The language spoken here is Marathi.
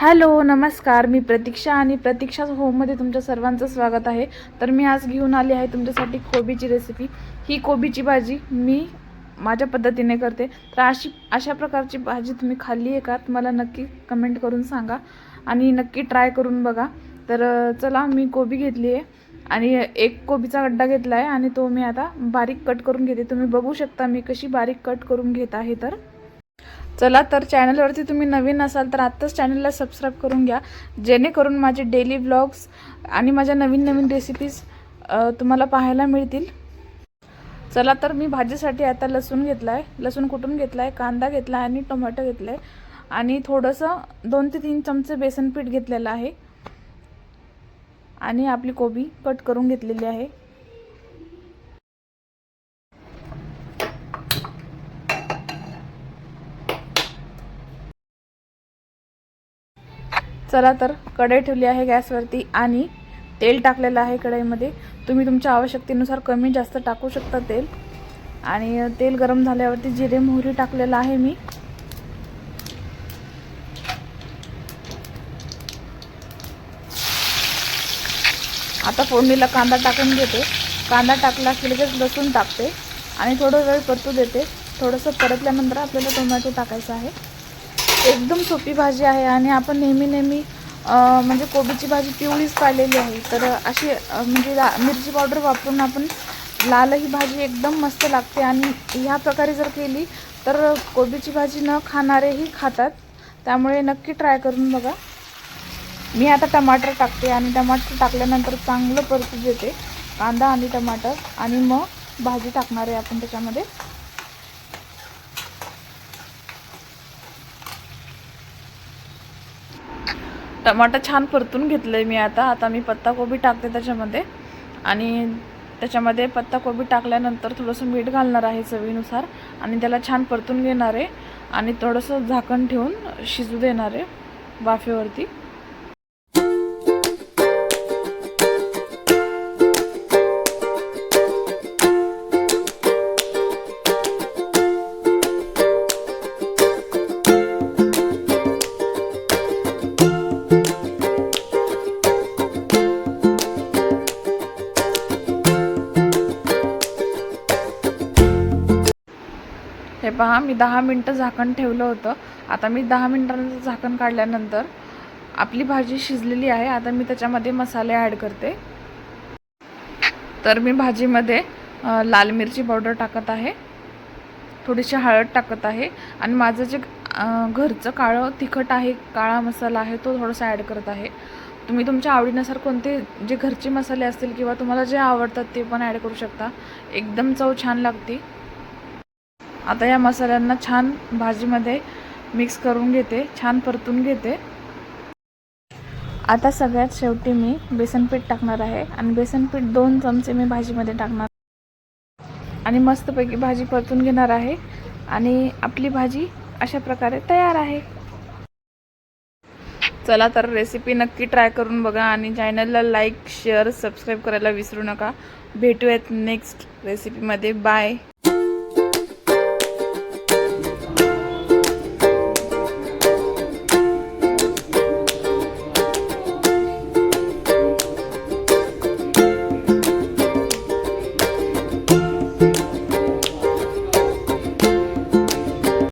हॅलो नमस्कार. मी प्रतीक्षा आणि प्रतीक्षा होममध्ये तुमच्या सर्वांचं स्वागत आहे. तर मी आज घेऊन आली आहे तुमच्यासाठी कोबीची रेसिपी ही कोबीची भाजी मी माझ्या पद्धतीने करते. तर अशी अशा प्रकारची भाजी तुम्ही खाल्ली आहे का? मला नक्की कमेंट करून सांगा आणि नक्की ट्राय करून बघा. तर चला मी कोबी घेतली आहे आणि एक कोबीचा गड्डा घेतला आहे आणि तो मी आता बारीक कट करून घेते. तुम्ही बघू शकता मी कशी बारीक कट करून घेत आहे तर. चला तर चॅनलवरती तुम्ही नवीन असाल तर आत्ताच चॅनलला सबस्क्राईब करून घ्या. जेणेकरून माझे डेली ब्लॉग्स आणि माझ्या नवीन नवीन रेसिपीज तुम्हाला पाहायला मिळतील. चला तर मी भाजीसाठी आता लसूण घेतला आहे लसूण कुटून घेतला आहे कांदा घेतला आहे आणि टोमॅटो घेतलं आहे आणि थोडंसं दोन ते तीन चमचे बेसन पीठ घेतलेलं आहे. आणि आपली कोबी कट करून घेतलेली आहे. चला तर कढई ठेवली आहे गॅसवरती आणि तेल टाकलेलं आहे कढईमध्ये. तुम्ही तुमच्या आवश्यकतेनुसार कमी जास्त टाकू शकता तेल. आणि तेल गरम झाल्यावरती जिरे मोहरी टाकलेलं आहे मी. आता फोडणीला कांदा टाकून घेते. कांदा टाकला की लगेच लसूण टाकते. आणि थोडं वेळ परतू देते. थोडंसं परतल्यानंतर आपल्याला टोमॅटो टाकायचं आहे. एकदम सोपी भाजी आहे आणि आपण नेहमी नेहमी म्हणजे कोबीची भाजी पिवळीच पाहिलेली आहे. तर अशी म्हणजे ला मिरची पावडर वापरून आपण लाल ही भाजी एकदम मस्त लागते. आणि ह्या प्रकारे जर केली तर कोबीची भाजी न खाणारेही खातात. त्यामुळे नक्की ट्राय करून बघा. मी आता टमाटर टाकते आणि टमाटर टाकल्यानंतर चांगलं परतू देते कांदा आणि टमाटर आणि मग भाजी टाकणार आहे आपण त्याच्यामध्ये. टमाटर छान परतून घेतलं आहे मी आता. आता मी पत्ताकोबी टाकते त्याच्यामध्ये. आणि त्याच्यामध्ये पत्ताकोबी टाकल्यानंतर थोडंसं मीठ घालणार आहे चवीनुसार. आणि त्याला छान परतून घेणार आहे. आणि थोडंसं झाकण ठेवून शिजू देणार आहे वाफेवरती हे पहा मी दहा मिनटं झाकण ठेवलं होतं. आता मी दहा मिनटांचं झाकण काढल्यानंतर आपली भाजी शिजलेली आहे. आता मी त्याच्यामध्ये मसाले ॲड करते. तर मी भाजीमध्ये लाल मिरची पावडर टाकत आहे. थोडीशी हळद टाकत आहे. आणि माझं जे घरचं काळं तिखट आहे काळा मसाला आहे तो थोडासा ॲड करत आहे. तुम्ही तुमच्या आवडीनुसार कोणते जे घरचे मसाले असतील किंवा तुम्हाला जे आवडतात ते पण ॲड करू शकता. एकदम चव छान लागते. आता या मसाल्यांना छान भाजीमध्ये मिक्स करून घेते छान परतून घेते. आता सगळ्यात शेवटी मी बेसनपीठ टाकणार आहे आणि बेसनपीठ दोन चमचे मी भाजीमध्ये टाकणार. आणि मस्तपैकी भाजी परतून घेणार आहे आणि आपली भाजी अशा प्रकारे तयार आहे. चला तर रेसिपी नक्की ट्राय करून बघा आणि चॅनलला लाईक शेअर सबस्क्राईब करायला विसरू नका. भेटूयात नेक्स्ट रेसिपीमध्ये बाय